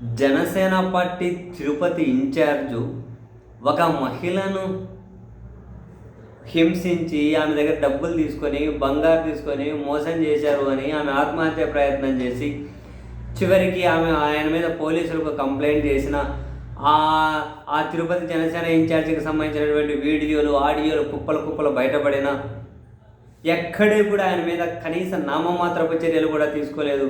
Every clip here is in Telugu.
జనసేన పార్టీ తిరుపతి ఇన్ఛార్జు ఒక మహిళను హింసించి ఆమె దగ్గర డబ్బులు తీసుకొని బంగారు తీసుకొని మోసం చేశారు అని ఆమె ఆత్మహత్య ప్రయత్నం చేసి చివరికి ఆమె ఆయన మీద పోలీసులకు కంప్లైంట్ చేసిన ఆ ఆ తిరుపతి జనసేన ఇన్ఛార్జికి సంబంధించినటువంటి వీడియోలు ఆడియోలు కుప్పలు కుప్పలు బయటపడిన ఎక్కడే కూడా ఆయన మీద కనీస నామమాత్రపు చర్యలు కూడా తీసుకోలేదు.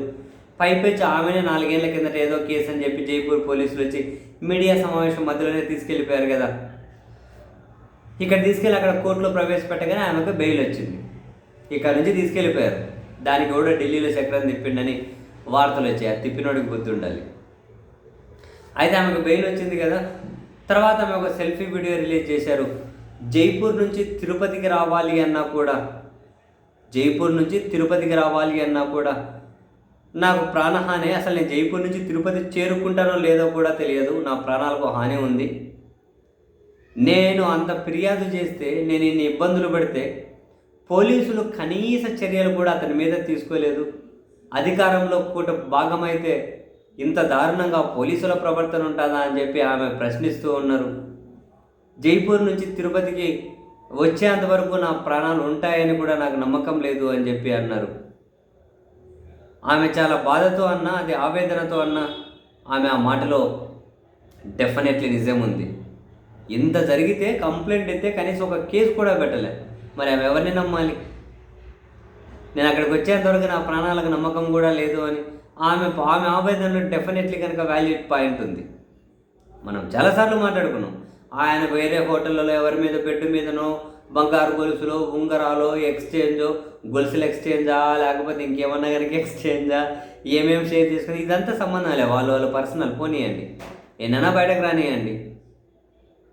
పైపెచ్చి ఆమెనే నాలుగేళ్ళ కిందట ఏదో కేసు అని చెప్పి జైపూర్ పోలీసులు వచ్చి మీడియా సమావేశం మధ్యలోనే తీసుకెళ్ళిపోయారు కదా. ఇక్కడ తీసుకెళ్ళి అక్కడ కోర్టులో ప్రవేశపెట్టగానే ఆమెకు బెయిల్ వచ్చింది. ఇక్కడ నుంచి తీసుకెళ్ళిపోయారు. దానికి కూడా ఢిల్లీలో చక్రం తిప్పిండని వార్తలు వచ్చాయి. అది తిప్పినోడికి బుద్ధి ఉండాలి. అయితే ఆమెకు బెయిల్ వచ్చింది కదా. తర్వాత ఆమె ఒక సెల్ఫీ వీడియో రిలీజ్ చేశారు. జైపూర్ నుంచి తిరుపతికి రావాలి అన్నా కూడా జైపూర్ నుంచి తిరుపతికి రావాలి అన్నా కూడా నాకు ప్రాణహాని అసలు నేను జైపూర్ నుంచి తిరుపతి చేరుకుంటానో లేదో కూడా తెలియదు. నా ప్రాణాలకు హాని ఉంది. నేను అంత ఫిర్యాదు చేస్తే నేను ఇన్ని ఇబ్బందులు పడితే పోలీసులు కనీస చర్యలు కూడా అతని మీద తీసుకోలేదు. అధికారంలో కూట భాగమైతే ఇంత దారుణంగా పోలీసుల ప్రవర్తన ఉంటుందా అని చెప్పి ఆమె ప్రశ్నిస్తూ ఉన్నారు. జైపూర్ నుంచి తిరుపతికి వచ్చేంత వరకు నా ప్రాణాలు ఉంటాయని కూడా నాకు నమ్మకం లేదు అని చెప్పి అన్నారు. ఆమె చాలా బాధతో అన్నా అది ఆవేదనతో అన్నా ఆమె ఆ మాటలో డెఫినెట్లీ నిజం ఉంది. ఇంత జరిగితే కంప్లైంట్ అయితే కనీసం ఒక కేసు కూడా పెట్టలే. మరి ఆమె ఎవరిని నమ్మాలి? నేను అక్కడికి వచ్చేంతవరకు నా ప్రాణాలకు నమ్మకం కూడా లేదు అని ఆమె ఆమె ఆవేదనలో డెఫినెట్లీ కనుక వాల్యూ పాయింట్ ఉంది. మనం చాలాసార్లు మాట్లాడుకున్నాం. ఆయన వేరే హోటళ్ళలో ఎవరి మీద బెడ్ మీదనో బంగారు గొలుసులు ఉంగరాలు ఎక్స్చేంజ్ గొలుసులు ఎక్స్చేంజా లేకపోతే ఇంకేమన్నా కనుక ఎక్స్చేంజా ఏమేమి షేర్ చేసుకుని ఇదంతా సంబంధాలే వాళ్ళు వాళ్ళ పర్సనల్ పోనీయండి. ఎన్నైనా బయటకు రానియండి.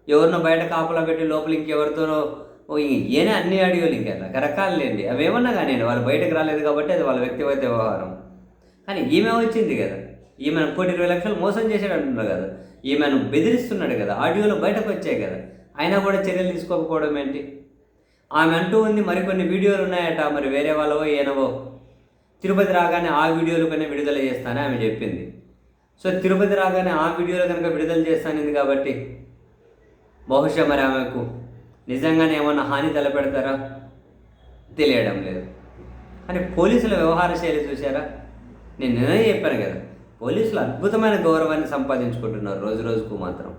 ఎవరినో బయట కాపలా పెట్టి లోపల ఇంకెవరితోనో ఓ ఏనే అన్ని ఆడియోలు ఇంకా రకరకాలు లేండి. అవి ఏమన్నా కానివ్వండి వాళ్ళు బయటకు రాలేదు కాబట్టి అది వాళ్ళ వ్యక్తిగత వ్యవహారం. కానీ ఈమె వచ్చింది కదా. ఈమెను కోటి ఇరవై లక్షలు మోసం చేసాడు అంటున్నారు కదా. ఈమెను బెదిరిస్తున్నాడు కదా. ఆడియోలు బయటకు వచ్చాయి కదా. అయినా కూడా చర్యలు తీసుకోకపోవడం ఏంటి? ఆమె అంటూ ఉంది మరికొన్ని వీడియోలు ఉన్నాయట మరి వేరే వాళ్ళవో ఏనవో. తిరుపతి రాగానే ఆ వీడియోలు కన్నా విడుదల చేస్తానని ఆమె చెప్పింది. సో తిరుపతి రాగానే ఆ వీడియోలు కనుక విడుదల చేస్తానింది కాబట్టి బహుశా మరి ఆమెకు నిజంగానే ఏమన్నా హాని తలపెడతారా? తెలియడం లేదు. కానీ పోలీసుల వ్యవహార శైలి చూసారా నేను నిన్నే చెప్పాను కదా పోలీసులు అద్భుతమైన గౌరవాన్ని సంపాదించుకుంటున్నారు రోజు రోజుకు మాత్రం.